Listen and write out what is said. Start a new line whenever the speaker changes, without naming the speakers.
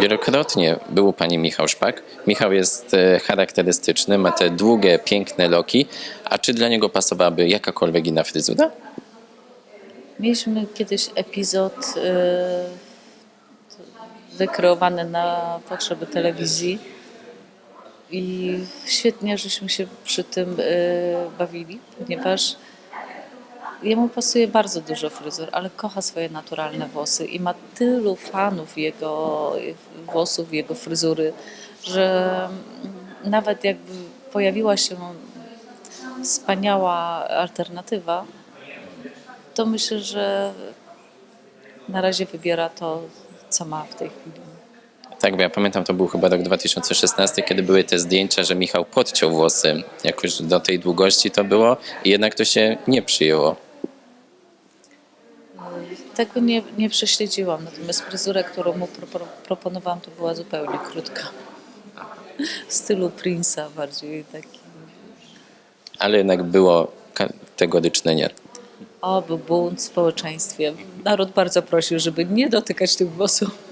Wielokrotnie był u pani Michał Szpak. Michał jest e, charakterystyczny, ma te długie, piękne loki. A czy dla niego pasowałaby jakakolwiek inna fryzura?
Mieliśmy kiedyś epizod y, wykreowany na potrzeby telewizji i świetnie żeśmy się przy tym y, bawili, ponieważ jemu pasuje bardzo dużo fryzur, ale kocha swoje naturalne włosy i ma tylu fanów jego włosów, jego fryzury, że nawet jakby pojawiła się wspaniała alternatywa, to myślę, że na razie wybiera to, co ma w tej chwili.
Tak, bo ja pamiętam, to był chyba rok 2016, kiedy były te zdjęcia, że Michał podciął włosy jakoś do tej długości to było i jednak to się nie przyjęło.
Tego nie, nie prześledziłam, natomiast fryzurę, którą mu pro, proponowałam, to była zupełnie krótka. W stylu Prince'a bardziej taki.
Ale jednak było kategoryczne nie.
O, był bunt w społeczeństwie. Naród bardzo prosił, żeby nie dotykać tych włosów.